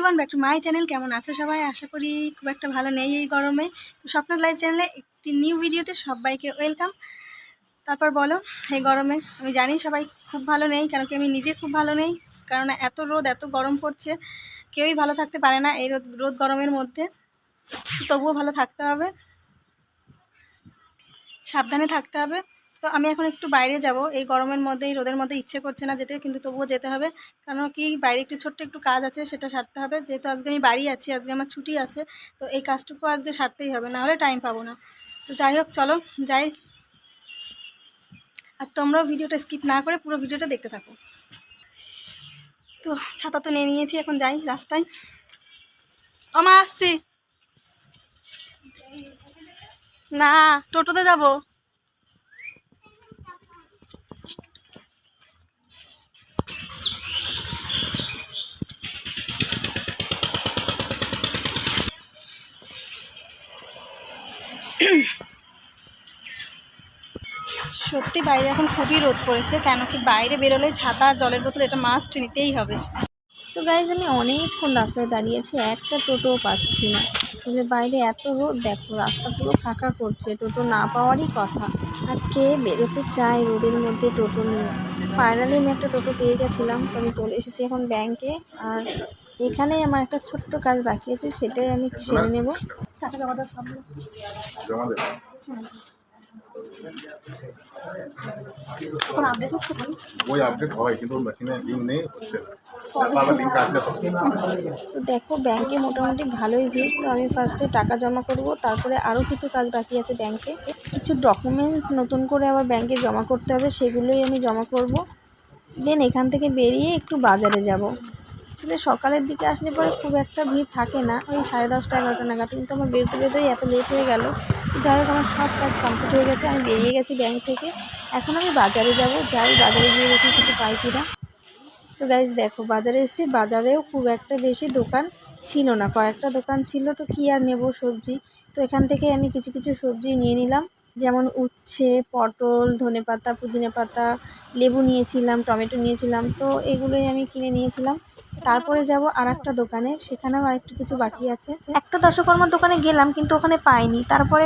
Everyone back to my channel কেমন আছো সবাই? আশা করি খুব একটা ভালো নেই এই গরমে। তো স্বপ্ন লাইভ চ্যানেলে একটি নিউ ভিডিওতে সবাইকে ওয়েলকাম তারপর বলো, এই গরমে, আমি জানি সবাই খুব ভালো নেই কারণ কি আমি নিজে খুব ভালো নেই? কারণ এত রোদ, এত গরম পড়ছে, কেউই ভালো থাকতে পারে না এই রোদ রোদ গরমের মধ্যে। তবুও ভালো থাকতে হবে। সাবধানে থাকতে হবে। তো আমি এখন একটু বাইরে যাব। এই গরমের মধ্যে এই রোদের মধ্যে ইচ্ছে করছে না যেতে, কিন্তু তবুও যেতে হবে। কারণ কি, বাইরে একটু ছোট্ট একটু কাজ আছে, সেটা সারতে হবে। যেহেতু আজকে আমি বাড়ি আছি, আজকে আমার ছুটি আছে, তো এই কাজটুকু আজকে সারতেই হবে না হলে টাইম পাবো না। তো যাই হোক, চলো, যাই। আর তোমরাও ভিডিওটা স্কিপ না করে পুরো ভিডিওটা দেখতে থাকো। তো ছাতা তো নিয়ে নিয়েছি, এখন যাই রাস্তায়। আমার আসছি। না, টোটোতে যাব। সত্যি, বাইরে এখন খুবই রোদ পড়েছে, কেন কি বাইরে বেরোলে ছাতা আর জলের বোতল এটা মাস্ট নিতেই হবে। তো গাইজ আমি অনেকক্ষণ রাস্তায় দাঁড়িয়েছি, একটা টোটোও পাচ্ছি না। তবে বাইরে এত রোদ, দেখো রাস্তা পুরো ফাঁকা করছে, টোটো না পাওয়ারই কথা। আর কে বেরোতে চায় রোদের মধ্যে টোটো নিয়ে? ফাইনালি আমি একটা টোটো পেয়ে গেছিলাম তো আমি চলে এসেছি এখন ব্যাংকে আর এখানে আমার একটা ছোট্ট কাজ বাকি আছে সেটাই আমি সেরে নেব। এখন আপডেট হচ্ছে ওই আপডেট হয় কিন্তু মেশিনে লিঙ্ক নেই হচ্ছে তো দেখো, ব্যাংকে মোটামুটি ভালোই ভিড়, তো আমি ফার্স্টে টাকা জমা করব, তারপরে আরও কিছু কাজ বাকি আছে ব্যাংকে। কিছু ডকুমেন্টস নতুন করে আবার ব্যাংকে জমা করতে হবে, সেগুলোই আমি জমা করব। দেন এখান থেকে বেরিয়ে একটু বাজারে যাব। আসলে সকালের দিকে আসলে পরে খুব একটা ভিড় থাকে না, ওই সাড়ে দশটা, এগারোটা নাগাদ। কিন্তু আমার বেরোতে বেরোতেই এত লেট হয়ে গেল। যাই হোক, আমার সব কাজ কমপ্লিট হয়ে গেছে, আমি বেরিয়ে গেছি ব্যাংক থেকে। এখন আমি বাজারে যাব, যাই বাজারে গিয়ে দেখি কিছু পাই কিনা। তো গাইজ দেখো, বাজারে এসেছি। বাজারেও খুব একটা বেশি দোকান ছিল না। কয়েকটা দোকান ছিল, তো কী আর নেব সবজি? তো এখান থেকে আমি কিছু কিছু সবজি নিয়ে নিলাম। যেমন উচ্ছে, পটল ধনেপাতা পুদিনা পাতা, লেবু নিয়েছিলাম, টমেটো নিয়েছিলাম, তো এগুলোই আমি কিনে নিয়েছিলাম। তারপরে যাব আর একটা দোকানে, সেখানেও আরেকটু কিছু বাকি আছে। একটা দশকর্মার দোকানে গেলাম, কিন্তু ওখানে পাইনি। তারপরে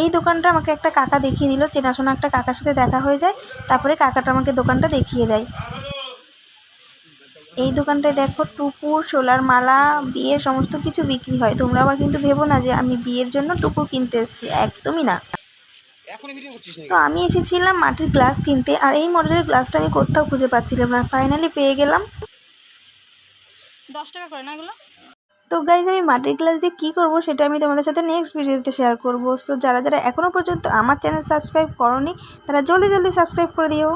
এই দোকানটা আমাকে একটা কাকা দেখিয়ে দিল, চেনাশোনা একটা কাকার সাথে দেখা হয়ে যায়, তারপরে কাকাটা আমাকে দোকানটা দেখিয়ে দেয়। এই দোকানটায় দেখো টুকুর সোলার মালা বিয়ের সমস্ত কিছু বিক্রি হয়। তোমরা আবার কিন্তু ভেবো না যে আমি বিয়ের জন্য টুকুর কিনতে এসেছি। একদমই না। তো আমি এসেছিলাম মাটির গ্লাস কিনতে আর এই মডেলের গ্লাসটা আমি কোথাও খুঁজে পাচ্ছিলাম না। ফাইনালি পেয়ে গেলাম। দশ টাকা করে না এগুলো? তো গাইজ আমি মাটির গ্লাস দিয়ে কী করব সেটা আমি তোমাদের সাথে নেক্সট ভিডিওতে শেয়ার করব। তো যারা যারা এখনও পর্যন্ত আমার চ্যানেল সাবস্ক্রাইব করনি তারা জলদি জলদি সাবস্ক্রাইব করে দিও।